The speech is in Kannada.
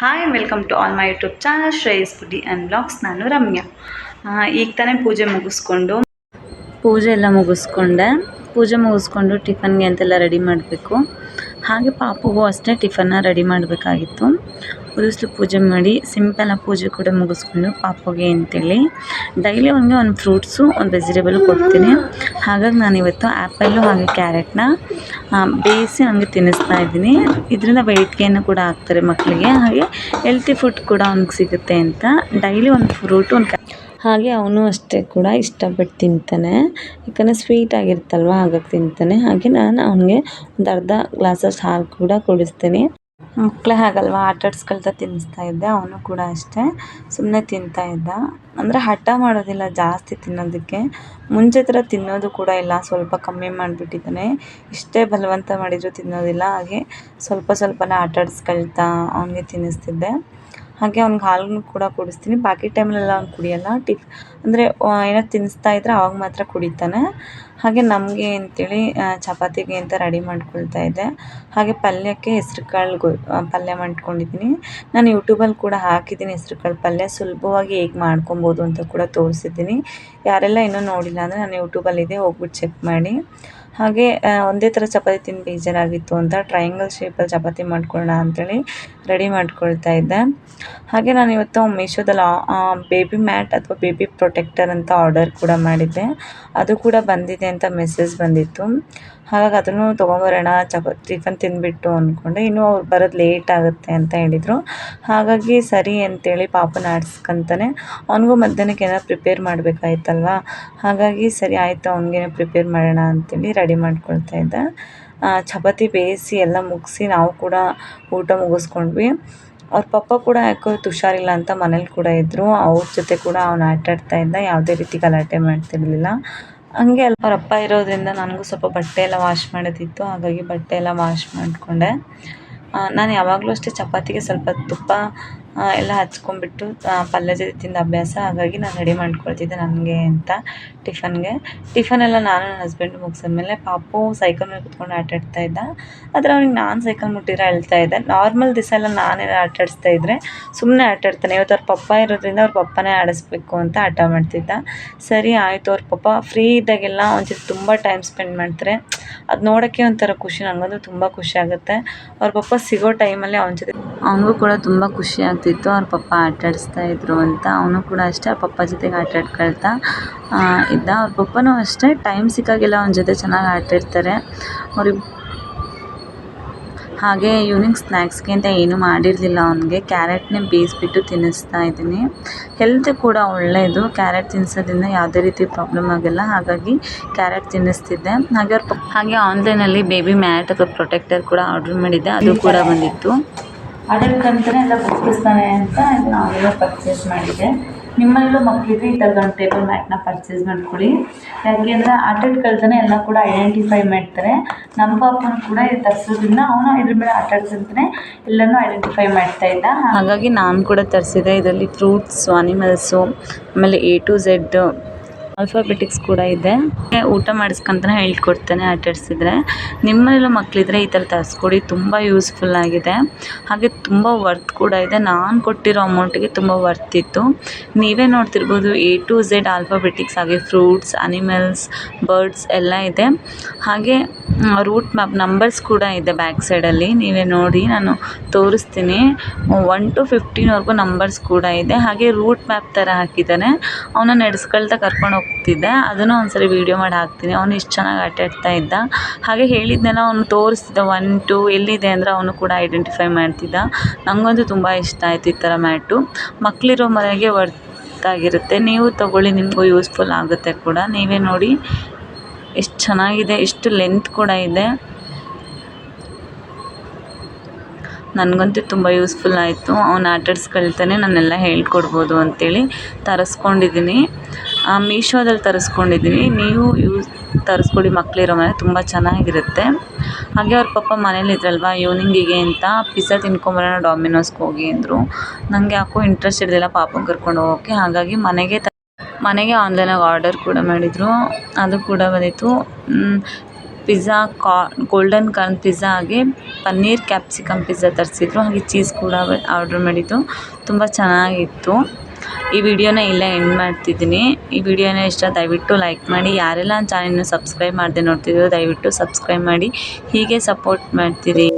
Hi welcome to all my YouTube channel Shreyas foodie and vlogs ನಾನು ರಮ್ಯಾ ಈಗ ತಾನೇ ಪೂಜೆ ಮುಗಿಸ್ಕೊಂಡು ಪೂಜೆ ಎಲ್ಲ ಮುಗಿಸ್ಕೊಂಡೆ. ಪೂಜೆ ಮುಗಿಸ್ಕೊಂಡು ಟಿಫನ್ಗೆ ಅಂತೆಲ್ಲ ರೆಡಿ ಮಾಡಬೇಕು. ಹಾಗೆ ಪಾಪುಗೂ ಅಷ್ಟೇ ಟಿಫನ್ನ ರೆಡಿ ಮಾಡಬೇಕಾಗಿತ್ತು. ಉದಿಸ್ಲು ಪೂಜೆ ಮಾಡಿ ಸಿಂಪಲಾಗಿ ಪೂಜೆ ಕೂಡ ಮುಗಿಸ್ಕೊಂಡು ಪಾಪುಗೆ ಅಂತೇಳಿ. ಡೈಲಿ ಅವನಿಗೆ ಒಂದು ಫ್ರೂಟ್ಸು ಒಂದು ವೆಜಿಟೇಬಲ್ ಕೊಡ್ತೀನಿ. ಹಾಗಾಗಿ ನಾನು ಇವತ್ತು ಆ್ಯಪಲ್ಲು ಹಾಗೆ ಕ್ಯಾರೆಟ್ನ ಬೇಯಿಸಿ ಅವನಿಗೆ ತಿನ್ನಿಸ್ತಾ ಇದ್ದೀನಿ. ಇದರಿಂದ ವೆಯ್ಟ್ ಗೇನು ಕೂಡ ಆಗ್ತಾರೆ ಮಕ್ಕಳಿಗೆ ಹಾಗೆ ಹೆಲ್ತಿ ಫುಡ್ ಕೂಡ ಅವ್ನಿಗೆ ಸಿಗುತ್ತೆ ಅಂತ. ಡೈಲಿ ಒಂದು ಫ್ರೂಟು ಒಂದು ಹಾಗೆ ಅವನು ಅಷ್ಟೇ ಕೂಡ ಇಷ್ಟಪಟ್ಟು ತಿಂತಾನೆ. ಯಾಕಂದರೆ ಸ್ವೀಟ್ ಆಗಿರುತ್ತಲ್ವ, ಹಾಗಾಗಿ ತಿಂತಾನೆ. ಹಾಗೆ ನಾನು ಅವನಿಗೆ ಒಂದು ಅರ್ಧ ಗ್ಲಾಸಸ್ ಹಾಲು ಕೂಡ ಕುಡಿಸ್ತೀನಿ. ಮಕ್ಕಳೇ ಹಾಗಲ್ವ? ಆಟ ಆಡ್ಸ್ಕೊಳ್ತಾ ತಿನ್ನಿಸ್ತಾ ಇದ್ದೆ, ಅವನು ಕೂಡ ಅಷ್ಟೇ. ಸುಮ್ಮನೆ ತಿಂತಾ ಇದ್ದ. ಅಂದರೆ ಹಠ ಮಾಡೋದಿಲ್ಲ, ಜಾಸ್ತಿ ತಿನ್ನೋದಕ್ಕೆ. ಮುಂಚೆ ಥರ ತಿನ್ನೋದು ಕೂಡ ಇಲ್ಲ, ಸ್ವಲ್ಪ ಕಮ್ಮಿ ಮಾಡಿಬಿಟ್ಟಿದ್ದಾನೆ. ಇಷ್ಟೇ ಬಲವಂತ ಮಾಡಿದರೂ ತಿನ್ನೋದಿಲ್ಲ, ಹಾಗೆ ಸ್ವಲ್ಪ ಸ್ವಲ್ಪನೇ ಆಟ ಆಡಿಸ್ಕೊಳ್ತಾ ಅವನಿಗೆ ತಿನ್ನಿಸ್ತಿದ್ದೆ. ಹಾಗೆ ಅವ್ನಿಗೆ ಹಾಲನ್ನು ಕೂಡ ಕುಡಿಸ್ತೀನಿ. ಬಾಕಿ ಟೈಮಲ್ಲೆಲ್ಲ ಅವ್ನು ಕುಡಿಯೋಲ್ಲ. ಟಿಫ್ ಅಂದರೆ ಏನೋ ತಿನ್ನಿಸ್ತಾ ಇದ್ದರೆ ಅವಾಗ ಮಾತ್ರ ಕುಡಿತಾನೆ. ಹಾಗೆ ನಮಗೆ ಅಂತೇಳಿ ಆ, ಚಪಾತಿಗೆ ಅಂತ ರೆಡಿ ಮಾಡ್ಕೊಳ್ತಾ ಇದ್ದೆ. ಹಾಗೆ ಪಲ್ಯಕ್ಕೆ ಹೆಸ್ರು ಕಾಳು ಗೊ ಪಲ್ಯ ಮಾಡ್ಕೊಂಡಿದ್ದೀನಿ. ನಾನು ಯೂಟ್ಯೂಬಲ್ಲಿ ಕೂಡ ಹಾಕಿದ್ದೀನಿ ಹೆಸ್ರು ಕಾಳು ಪಲ್ಯ. ಸುಲಭವಾಗಿ ಹೇಗೆ ಮಾಡ್ಕೊಬೋದು ಅಂತ ಕೂಡ ತೋರಿಸಿದ್ದೀನಿ. ಯಾರೆಲ್ಲ ಇನ್ನೂ ನೋಡಿಲ್ಲ ಅಂದರೆ ನಾನು ಯೂಟ್ಯೂಬಲ್ಲಿದೆ ಹೋಗ್ಬಿಟ್ಟು ಚೆಕ್ ಮಾಡಿ. ಹಾಗೆ ಒಂದೇ ಥರ ಚಪಾತಿ ತಿಂದು ಬೇಜಾರಾಗಿತ್ತು ಅಂತ ಟ್ರಯಾಂಗಲ್ ಶೇಪಲ್ಲಿ ಚಪಾತಿ ಮಾಡ್ಕೊಳ್ಳೋಣ ಅಂಥೇಳಿ ರೆಡಿ ಮಾಡ್ಕೊಳ್ತಾ ಇದ್ದೆ. ಹಾಗೆ ನಾನು ಇವತ್ತು ಮೀಶೋದಲ್ಲಿ ಬೇಬಿ ಮ್ಯಾಟ್ ಅಥವಾ ಬೇಬಿ ಪ್ರೊಟೆಕ್ಟರ್ ಅಂತ ಆರ್ಡರ್ ಕೂಡ ಮಾಡಿದ್ದೆ. ಅದು ಕೂಡ ಬಂದಿದೆ ಅಂತ ಮೆಸೇಜ್ ಬಂದಿತ್ತು. ಹಾಗಾಗಿ ಅದನ್ನು ತೊಗೊಂಬರೋಣ ಚಪಾತಿ ಟಿಫನ್ ತಿಂದುಬಿಟ್ಟು ಅಂದ್ಕೊಂಡೆ. ಇನ್ನೂ ಅವ್ರು ಬರೋದು ಲೇಟ್ ಆಗುತ್ತೆ ಅಂತ ಹೇಳಿದರು. ಹಾಗಾಗಿ ಸರಿ ಅಂತೇಳಿ ಪಾಪನ ಆಡಿಸ್ಕೊಂತಾನೆ. ಅವನಿಗೂ ಮಧ್ಯಾಹ್ನಕ್ಕೆ ಏನಾದ್ರು ಪ್ರಿಪೇರ್ ಮಾಡಬೇಕಾಯ್ತಲ್ವ? ಹಾಗಾಗಿ ಸರಿ ಆಯಿತು, ಅವ್ನಿಗೇನೋ ಪ್ರಿಪೇರ್ ಮಾಡೋಣ ಅಂತೇಳಿ ರೆಡಿ ಮಾಡ್ಕೊಳ್ತಾ ಇದ್ದೆ. ಚಪಾತಿ ಬೇಯಿಸಿ ಎಲ್ಲ ಮುಗಿಸಿ ನಾವು ಕೂಡ ಊಟ ಮುಗಿಸ್ಕೊಂಡ್ವಿ. ಅವ್ರ ಪಪ್ಪ ಕೂಡ ಯಾಕೋ ಹುಷಾರಿಲ್ಲ ಅಂತ ಮನೇಲಿ ಕೂಡ ಇದ್ದರು ಅವ್ರ ಜೊತೆ ಕೂಡ ಅವ್ನು ಆಟ ಆಡ್ತಾ ಇದ್ದ. ಯಾವುದೇ ರೀತಿ ಗಲಾಟೆ ಮಾಡ್ತಿರಲಿಲ್ಲ. ಹಂಗೆ ಅವ್ರ ಅಪ್ಪ ಇರೋದ್ರಿಂದ ನನಗೂ ಸ್ವಲ್ಪ ಬಟ್ಟೆ ಎಲ್ಲ ವಾಶ್ ಮಾಡೋದಿತ್ತು. ಹಾಗಾಗಿ ಬಟ್ಟೆ ಎಲ್ಲ ವಾಶ್ ಮಾಡಿಕೊಂಡೆ. ನಾನು ಯಾವಾಗಲೂ ಅಷ್ಟೇ ಚಪಾತಿಗೆ ಸ್ವಲ್ಪ ತುಪ್ಪ ಎಲ್ಲ ಹಚ್ಕೊಂಡ್ಬಿಟ್ಟು ಪಲ್ಯ ಜೊತೆ ತಿಂದ ಅಭ್ಯಾಸ. ಹಾಗಾಗಿ ನಾನು ರೆಡಿ ಮಾಡ್ಕೊಳ್ತಿದ್ದೆ ನನಗೆ ಅಂತ ಟಿಫನ್ಗೆ. ಟಿಫನೆಲ್ಲ ನಾನು ನನ್ನ ಹಸ್ಬೆಂಡ್ ಮುಗಿಸಿದ್ಮೇಲೆ ಪಾಪು ಸೈಕಲ್ ಮೇಲೆ ಕುತ್ಕೊಂಡು ಆಟ ಆಡ್ತಾ ಇದ್ದ. ಆದರೆ ಅವ್ನಿಗೆ ನಾನು ಸೈಕಲ್ ಮುಟ್ಟಿದ್ರೆ ಅಳ್ತಾ ಇದ್ದೆ. ನಾರ್ಮಲ್ ದಿವಸ ಎಲ್ಲ ನಾನೇ ಆಟ ಆಡಿಸ್ತಾ ಇದ್ದರೆ ಸುಮ್ಮನೆ ಆಟಾಡ್ತಾನೆ ಇವತ್ತು ಅವ್ರ ಪಪ್ಪ ಇರೋದ್ರಿಂದ ಅವ್ರ ಪಪ್ಪನೇ ಆಡಿಸ್ಬೇಕು ಅಂತ ಆಟ ಮಾಡ್ತಿದ್ದ. ಸರಿ, ಆಯಿತು, ಅವ್ರ ಪಪ್ಪ ಫ್ರೀ ಇದ್ದಾಗೆಲ್ಲ ಜೊತೆ ತುಂಬ ಟೈಮ್ ಸ್ಪೆಂಡ್ ಮಾಡ್ತಾರೆ. ಅದು ನೋಡೋಕ್ಕೆ ಒಂಥರ ಖುಷಿ. ನನಗಂತೂ ತುಂಬ ಖುಷಿ ಆಗುತ್ತೆ. ಅವ್ರ ಪಪ್ಪ ಸಿಗೋ ಟೈಮಲ್ಲಿ ಅವನ ಜೊತೆ ಅವನಿಗೂ ಕೂಡ ತುಂಬ ಖುಷಿ ಆಗ್ತಿತ್ತು. ಅವ್ರ ಪಪ್ಪ ಆಟ ಆಡಿಸ್ತಾ ಇದ್ರು ಅಂತ. ಅವನು ಕೂಡ ಅಷ್ಟೇ ಅವ್ರ ಪಪ್ಪ ಜೊತೆಗೆ ಆಟ ಆಡ್ಕೊಳ್ತಾ ಇದ್ದ. ಅವ್ರ ಪಪ್ಪನೂ ಅಷ್ಟೇ ಟೈಮ್ ಸಿಕ್ಕಾಗೆಲ್ಲ ಅವನ ಜೊತೆ ಚೆನ್ನಾಗಿ ಆಟ ಆಡ್ತಾರೆ ಅವ್ರಿಬ್ ಹಾಗೆ ಈವ್ನಿಂಗ್ ಸ್ನ್ಯಾಕ್ಸ್ಗೆ ಅಂತ ಏನೂ ಮಾಡಿರಲಿಲ್ಲ ಅವನಿಗೆ. ಕ್ಯಾರೆಟ್ನೇ ಬೇಯಿಸ್ಬಿಟ್ಟು ತಿನ್ನಿಸ್ತಾ ಇದ್ದೀನಿ. ಹೆಲ್ತ್ ಕೂಡ ಒಳ್ಳೆಯದು ಕ್ಯಾರೆಟ್ ತಿನ್ನಿಸೋದ್ರಿಂದ ಯಾವುದೇ ರೀತಿ ಪ್ರಾಬ್ಲಮ್ ಆಗೋಲ್ಲ. ಹಾಗಾಗಿ ಕ್ಯಾರೆಟ್ ತಿನ್ನಿಸ್ತಿದ್ದೆ. ಹಾಗೆ ಅವ್ರ ಹಾಗೆ ಆನ್ಲೈನಲ್ಲಿ ಬೇಬಿ ಮ್ಯಾಟ್ ಅಥವಾ ಪ್ರೊಟೆಕ್ಟರ್ ಕೂಡ ಆರ್ಡ್ರ್ ಮಾಡಿದ್ದೆ. ಅದು ಕೂಡ ಬಂದಿತ್ತು. ಅದಕ್ಕಂತಲೇ ಎಲ್ಲ ಬುಕ್ಕಿಸ್ತಾನೆ ಅಂತ ನಾನು ಪರ್ಚೇಸ್ ಮಾಡಿದ್ದೆ. ನಿಮ್ಮಲ್ಲೂ ಮಕ್ಕಳಿಗೆ ಈ ಥರದ ಒಂದು ಟೇಬಲ್ ಮ್ಯಾಟ್ನ ಪರ್ಚೇಸ್ ಮಾಡ್ಕೊಳ್ಳಿ ಯಾಕೆಂದರೆ ಆಟಾಡ್ಕೊಳ್ತಾನೆ ಕಳ್ತಾನೆ ಎಲ್ಲ ಕೂಡ ಐಡೆಂಟಿಫೈ ಮಾಡ್ತಾರೆ. ನಮ್ಮ ಪಾಪನ ಕೂಡ ಇದು ತರಿಸೋದ್ರಿಂದ ಅವನು ಇದ್ರ ಮೇಲೆ ಆಟಾಡ್ಸಂತಾನೆ ಎಲ್ಲನೂ ಐಡೆಂಟಿಫೈ ಮಾಡ್ತಾ ಇದ್ದ. ಹಾಗಾಗಿ ನಾನು ಕೂಡ ತರಿಸಿದೆ ಇದರಲ್ಲಿ ಫ್ರೂಟ್ಸು ಅನಿಮಲ್ಸು ಆಮೇಲೆ ಎ ಟು ಝೆಡ್ ಆಲ್ಫಾಬೆಟಿಕ್ಸ್ ಕೂಡ ಇದೆ. ಊಟ ಮಾಡಿಸ್ಕೊಂತಾನೆ ಹೇಳ್ಕೊಡ್ತಾನೆ ಆಟಾಡಿಸಿದ್ರೆ ನಿಮ್ಮನೆಲ್ಲ ಮಕ್ಕಳಿದ್ರೆ ಈ ಥರ ತರಿಸ್ಕೊಡಿ ತುಂಬ ಯೂಸ್ಫುಲ್ ಆಗಿದೆ. ಹಾಗೆ ತುಂಬ ವರ್ತ್ ಕೂಡ ಇದೆ. ನಾನು ಕೊಟ್ಟಿರೋ ಅಮೌಂಟಿಗೆ ತುಂಬ ವರ್ತ್ ಇತ್ತು. ನೀವೇ ನೋಡ್ತಿರ್ಬೋದು ಎ ಟು ಝೆಡ್ ಆಲ್ಫಾಬೆಟಿಕ್ಸ್ ಹಾಗೆ ಫ್ರೂಟ್ಸ್ ಅನಿಮಲ್ಸ್ ಬರ್ಡ್ಸ್ ಎಲ್ಲ ಇದೆ. ಹಾಗೆ ರೂಟ್ ಮ್ಯಾಪ್ ನಂಬರ್ಸ್ ಕೂಡ ಇದೆ ಬ್ಯಾಕ್ ಸೈಡಲ್ಲಿ ನೀವೇ ನೋಡಿ, ನಾನು ತೋರಿಸ್ತೀನಿ. ಒನ್ ಟು ಫಿಫ್ಟೀನ್ವರೆಗೂ ನಂಬರ್ಸ್ ಕೂಡ ಇದೆ. ಹಾಗೆ ರೂಟ್ ಮ್ಯಾಪ್ ಥರ ಹಾಕಿದ್ದಾನೆ. ಅವನ ನಡೆಸ್ಕೊಳ್ತಾ ಕರ್ಕೊಂಡು ಹೋಗ್ತಿದ್ದೆ. ಅದನ್ನು ಒಂದ್ಸರಿ ವೀಡಿಯೋ ಮಾಡಿ ಹಾಕ್ತೀನಿ. ಅವನು ಇಷ್ಟು ಚೆನ್ನಾಗಿ ಆಟ ಆಡ್ತಾ ಇದ್ದ. ಹಾಗೆ ಹೇಳಿದ್ದೆಲ್ಲ ಅವನು ತೋರಿಸ್ತಿದ್ದ. ಒನ್ ಟು ಎಲ್ಲಿದೆ ಅಂದರೆ ಅವನು ಕೂಡ ಐಡೆಂಟಿಫೈ ಮಾಡ್ತಿದ್ದ. ನನಗಂತೂ ತುಂಬ ಇಷ್ಟ ಆಯಿತು ಈ ಥರ ಮ್ಯಾಟು. ಮಕ್ಕಳಿರೋ ಮನೆಗೆ ವರ್ತ್ ಆಗಿರುತ್ತೆ ನೀವು ತಗೊಳ್ಳಿ, ನಿಮಗೂ ಯೂಸ್ಫುಲ್ ಆಗುತ್ತೆ ಕೂಡ. ನೀವೇ ನೋಡಿ. ಎಷ್ಟು ಚೆನ್ನಾಗಿದೆ, ಎಷ್ಟು ಲೆಂತ್ ಕೂಡ ಇದೆ. ನನಗಂತೂ ತುಂಬ ಯೂಸ್ಫುಲ್ ಆಯಿತು. ಅವ್ನು ಆಟಾಡ್ಸ್ಕೊಳ್ತಾನೆ ನಾನೆಲ್ಲ ಹೇಳ್ಕೊಡ್ಬೋದು ಅಂತೇಳಿ ತರಿಸ್ಕೊಂಡಿದ್ದೀನಿ ಮೀಶೋದಲ್ಲಿ ತರಿಸ್ಕೊಂಡಿದ್ದೀನಿ ನೀವು ಯೂಸ್ ತರಿಸ್ಕೊಡಿ ಮಕ್ಕಳಿರೋ ಮನೆ, ತುಂಬ ಚೆನ್ನಾಗಿರುತ್ತೆ. ಹಾಗೆ ಅವ್ರ ಪಪ್ಪ ಮನೇಲಿ ಇದ್ರಲ್ವ ಈವ್ನಿಂಗಿಗೆ ಅಂತ ಪಿಜ್ಜಾ ತಿನ್ಕೊಂಬರೋಣ ಡಾಮಿನೋಸ್ಗೆ ಹೋಗಿ ಅಂದರು. ನನಗೆ ಯಾಕೋ ಇಂಟ್ರೆಸ್ಟ್ ಇರಲಿಲ್ಲ ಪಾಪನ ಕರ್ಕೊಂಡು ಹೋಗೋಕ್ಕೆ ಹಾಗಾಗಿ ಮನೆಗೆ ಮನೆಗೆ ಆನ್ಲೈನಾಗಿ ಆರ್ಡರ್ ಕೂಡ ಮಾಡಿದರು. ಅದು ಕೂಡ ಬಂದಿತ್ತು. ಪಿಜ್ಜಾ ಕಾ ಗೋಲ್ಡನ್ ಕಾರ್ನ್ ಪಿಜ್ಜಾ ಹಾಗೆ ಪನ್ನೀರ್ ಕ್ಯಾಪ್ಸಿಕಮ್ ಪಿಜ್ಜಾ ತರಿಸಿದ್ರು. ಹಾಗೆ ಚೀಸ್ ಕೂಡ ಆರ್ಡ್ರ್ ಮಾಡಿದ್ದು. ತುಂಬ ಚೆನ್ನಾಗಿತ್ತು. ಈ ವಿಡಿಯೋನ ಇಲ್ಲೇ ಎಂಡ್ ಮಾಡ್ತಿದ್ದೀನಿ. ಈ ವಿಡಿಯೋನ ಇಷ್ಟ ದಯವಿಟ್ಟು ಲೈಕ್ ಮಾಡಿ. ಯಾರೆಲ್ಲ ಚಾನೆಲ್ನ ಸಬ್ಸ್ಕ್ರೈಬ್ ಮಾಡದೆ ನೋಡ್ತಿದ್ದೀರೋ ದಯವಿಟ್ಟು ಸಬ್ಸ್ಕ್ರೈಬ್ ಮಾಡಿ. ಹೀಗೆ ಸಪೋರ್ಟ್ ಮಾಡ್ತೀರಿ.